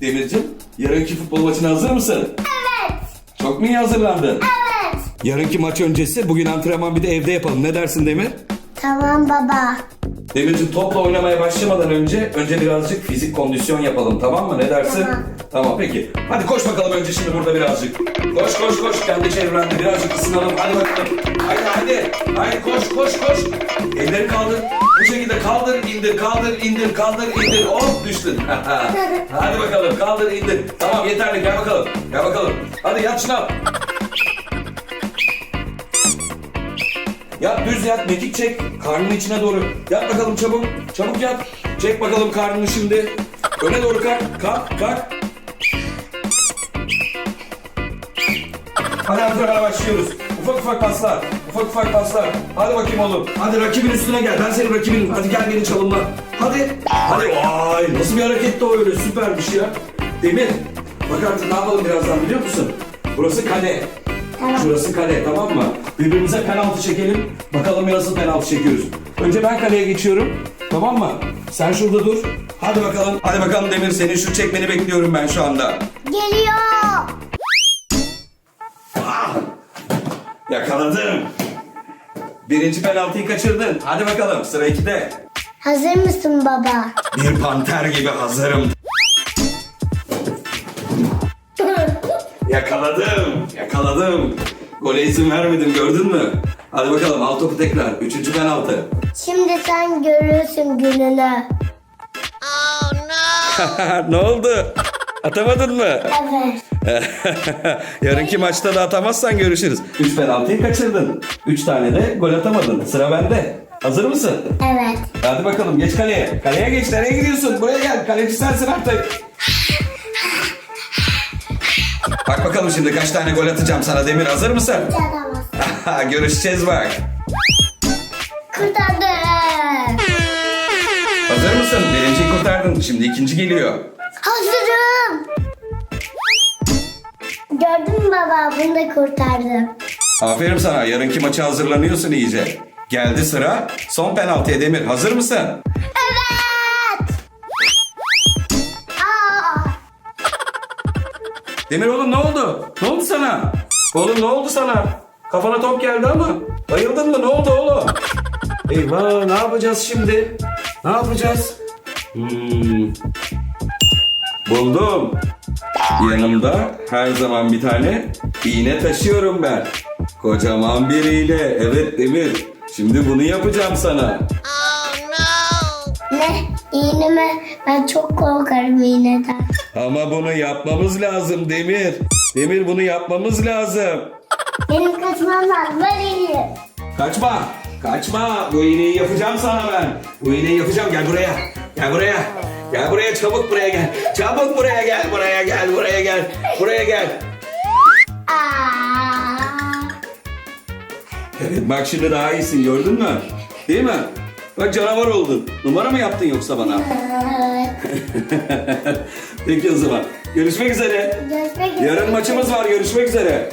Demircim, yarınki futbol maçına hazır mısın? Evet. Çok mu iyi hazırlandın? Evet. Yarınki maç öncesi bugün antrenman bir de evde yapalım. Ne dersin Demir? Tamam baba. Demircim topla oynamaya başlamadan önce önce birazcık fizik kondisyon yapalım tamam mı? Ne dersin? Tamam. Tamam peki. Hadi koş bakalım önce şimdi burada birazcık. Koş koş koş kendi çevrende birazcık ısınalım. Hadi bakalım. Haydi hadi. Haydi koş koş koş. Elleri kaldır. Bu şekilde kaldır indir kaldır indir kaldır indir. Hop düştün. hadi bakalım kaldır indir. Tamam yeterli gel bakalım. Gel bakalım. Hadi yat şuna. Yat düz yat mekik çek. Karnının içine doğru. Yat bakalım çabuk. Çabuk yat. Çek bakalım karnını şimdi. Öne doğru kalk. Kalk kalk. Hadi antrenmana başlıyoruz. Ufak ufak paslar. Ufak ufak paslar. Hadi bakayım oğlum. Hadi rakibin üstüne gel. Ben senin rakibinim. Hadi gel beni çalımla. Hadi. Hadi. Vay nasıl bir hareketti o öyle. Süpermiş ya. Demir. Bak artık ne yapalım birazdan biliyor musun? Burası kale. Tamam. Şurası kale tamam mı? Birbirimize penaltı çekelim. Bakalım nasıl penaltı çekiyoruz. Önce ben kaleye geçiyorum. Tamam mı? Sen şurada dur. Hadi bakalım. Hadi bakalım Demir senin şut çekmeni bekliyorum ben şu anda. Geliyor. Yakaladım. Birinci penaltıyı kaçırdın. Hadi bakalım sıra ikide. Hazır mısın baba? Bir panter gibi hazırım. Yakaladım. Yakaladım. Gole izin vermedim gördün mü? Hadi bakalım al topu tekrar. Üçüncü penaltı. Şimdi sen görürsün gününü. ne oldu? Atamadın mı? Evet. Yarınki maçta da atamazsan görüşürüz. Üç penaltıyı kaçırdın. Üç tane de gol atamadın. Sıra bende. Hazır mısın? Evet. Hadi bakalım geç kaleye. Kaleye geç. Nereye gidiyorsun? Buraya gel. Kaleci sensin artık. Bak bakalım şimdi kaç tane gol atacağım sana Demir. Hazır mısın? Görüşeceğiz bak. Kurtardı. Hazır mısın? Birinciyi kurtardın. Şimdi ikinci geliyor. Hazırım. Gördün mü baba? Bunu da kurtardım. Aferin sana. Yarınki maça hazırlanıyorsun iyice. Geldi sıra. Son penaltıya Demir. Hazır mısın? Evet. Demir oğlum ne oldu? Ne oldu sana? Oğlum ne oldu sana? Kafana top geldi ama. Bayıldın mı? Ne oldu oğlum? Eyvah ne yapacağız şimdi? Ne yapacağız? Hmm. Buldum. Yanımda her zaman bir tane iğne taşıyorum ben. Kocaman bir iğne. Evet Demir. Şimdi bunu yapacağım sana. Ne? İğne mi? Ben çok korkarım iğneden. Ama bunu yapmamız lazım Demir. Demir bunu yapmamız lazım. Benim kaçmam lazım. Ben iyiyim. Kaçma. Kaçma. Bu iğneyi yapacağım sana ben. Bu iğneyi yapacağım. Gel buraya. Gel buraya. Gel buraya çabuk buraya gel. Çabuk buraya gel. Buraya gel. Buraya gel. Buraya gel. Aa. Evet bak şimdi daha iyisin gördün mü? Değil mi? Bak canavar oldun. Numara mı yaptın yoksa bana? Peki o zaman. Görüşmek üzere. Görüşmek üzere. Yarın maçımız var. Görüşmek üzere.